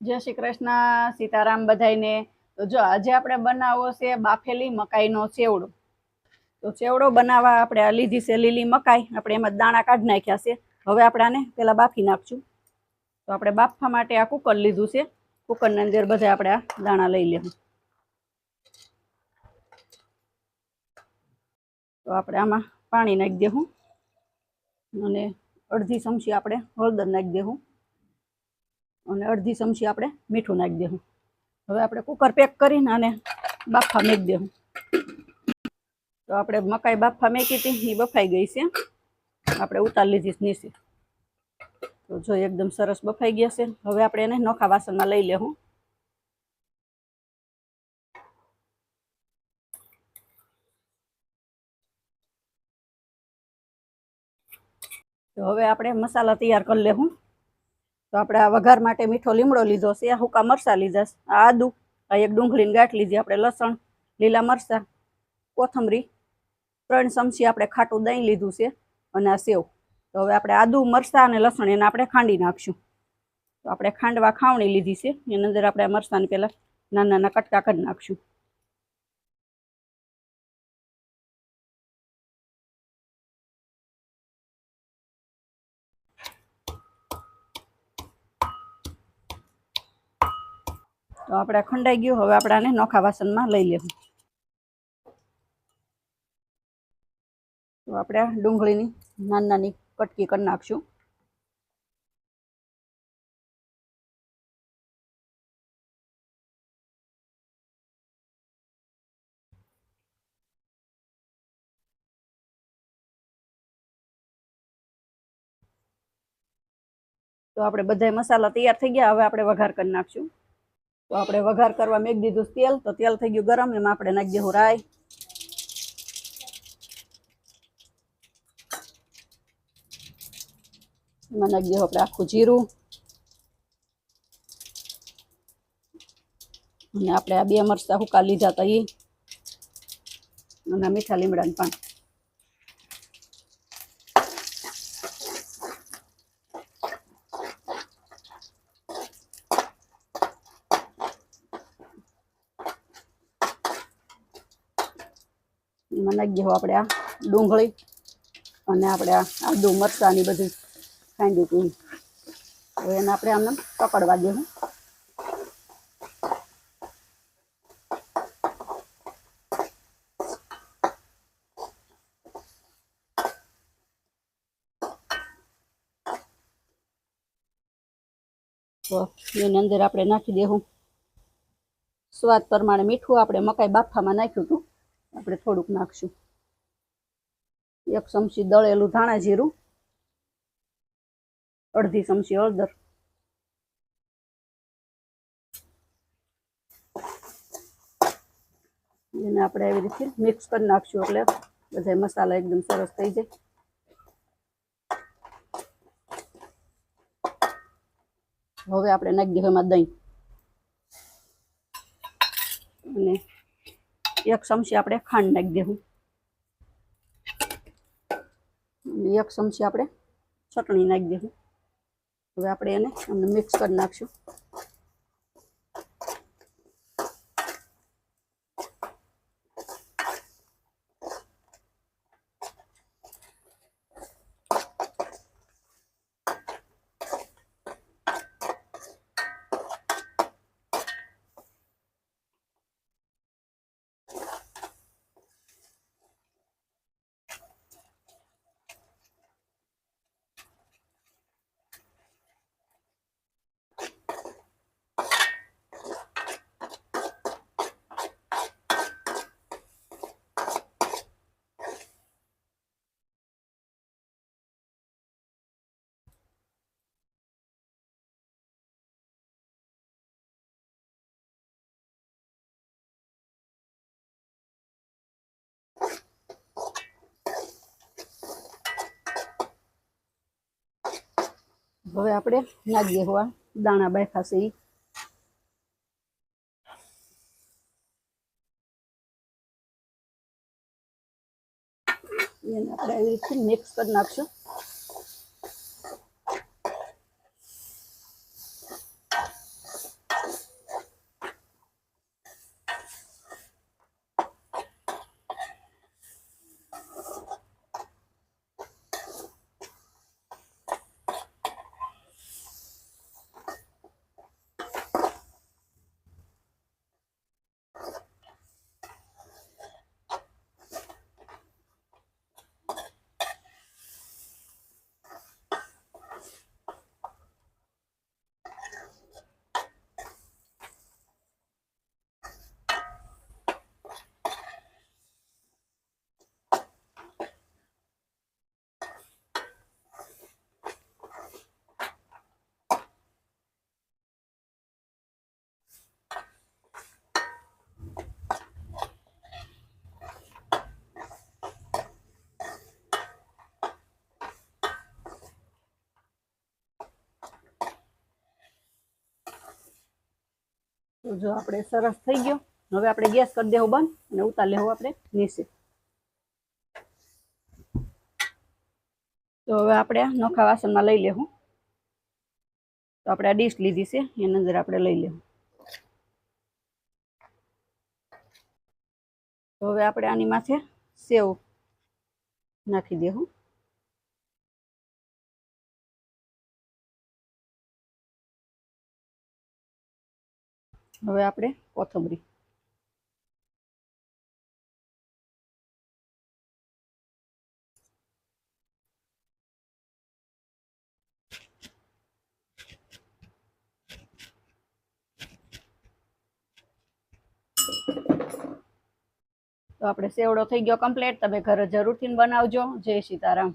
જય શ્રી કૃષ્ણ, સીતારામ બધાઈને તો જો આજે આપણે બનાવવો છે બાફેલી મકાઈનો ચેવડો. તો ચેવડો બનાવવા આપણે આ લીધી છે લીલી મકાઈ. આપણે એમાં દાણા કાઢી નાખ્યા છે. હવે આપણે આને પહેલાં બાફી નાખશું. તો આપણે બાફવા માટે આ કુકર લીધું છે. કુકરની અંદર બધા આપણે આ દાણા લઈ લેવું. તો આપણે આમાં પાણી નાખી દેવું. અને અડધી ચમચી આપણે હળદર નાખી દેવું. અને અડધી ચમચી આપણે મીઠું નાખી દેવું. હવે આપણે કુકર પેક કરીને આને બાફા મેકી દેવું. તો આપણે મકાઈ બાફા મેકી હતી એ બફાઈ ગઈ છે. આપણે ઉતાર લીધી છે નીચે. તો જો એકદમ સરસ બફાઈ ગયા છે. હવે આપણે એને નોખા વાસણમાં લઈ લેવું. તો હવે આપણે મસાલા તૈયાર કરી લેવું. તો આપણે આ વઘાર માટે મીઠો લીમડો લીધો છે, આ હુકા મરચાં લીધા છે, આ આદુ, આ એક ડુંગળીની ગાંઠ લીધી આપણે લસણ, લીલા મરચાં, કોથમરી, ત્રણ ચમચી આપણે ખાટું દહીં લીધું છે અને આ સેવ. તો હવે આપણે આદુ, મરચાં અને લસણ એને આપણે ખાંડી નાખશું. તો આપણે ખાંડવા ખાવણી લીધી છે, એની અંદર આપણે મરચાંને પહેલાં નાના નાના કટકા કરી નાખશું. તો આપણે ખંડાઈ ગયું. હવે આપણે આને નોખા વાસણમાં લઈ લેવું. તો આપણે ડુંગળીની નાની નાની કટકી કરી નાખશું. તો આપણે બધા મસાલા તૈયાર થઈ ગયા. હવે આપણે વઘાર કરી નાખશું. તો આપણે વઘાર કરવા મેં દીધું તેલ, તો તેલ થઈ ગયું ગરમ, એમાં આપણે નાખી દેવું રાઈ. એમાં નાખી દેવું આપણે આખું જીરું. અને આપણે આ બે મરચાં હુકા લીધા હતા એ અને મીઠા લીમડાનું પાન. એમાં નાખી દેવું આપણે આ ડુંગળી અને આપણે આ આદુ મરચાંની બધી ખાંડી હતી હવે એને આપણે આમને પકડવા દેવું. તો એની અંદર આપણે નાખી દેવું. સ્વાદ પ્રમાણે મીઠું આપણે મકાઈ બાફામાં નાખ્યું હતું. આપણે થોડુંક નાખશું. એક ચમચી દળેલું ધાણા જીરું, અડધી ચમચી હળદર. એને આપણે આવી રીતે મિક્સ કરી નાખશું એટલે બધા મસાલા એકદમ સરસ થઈ જાય. હવે આપણે નાખી દઈએ એમાં દહીં અને એક ચમચી આપણે ખાંડ નાખી દેવું. એક ચમચી આપણે ચટણી નાખી દેવું. હવે આપણે એને મિક્સ કરી નાખશું. હવે આપણે નાખીએ હોવા. દાણા બાફા છે આપણે આવી રીતે મિક્સ કરી નાખશું. તો જો આપણે સરસ થઈ ગયો. હવે આપણે ગેસ કરી દેવું બંધ અને ઉતાર લેવું આપણે નીચે. તો હવે આપણે નોખા વાસણમાં લઈ લેવું. તો આપણે આ ડીશ લીધી છે, એની અંદર આપણે લઈ લેવું. તો હવે આપણે આની માથે સેવ નાખી દેવું. હવે આપણે કોથમરી. તો આપણે સેવડો થઈ ગયો કમ્પ્લીટ તમે ઘરે જરૂરથી બનાવજો. જય સીતારામ.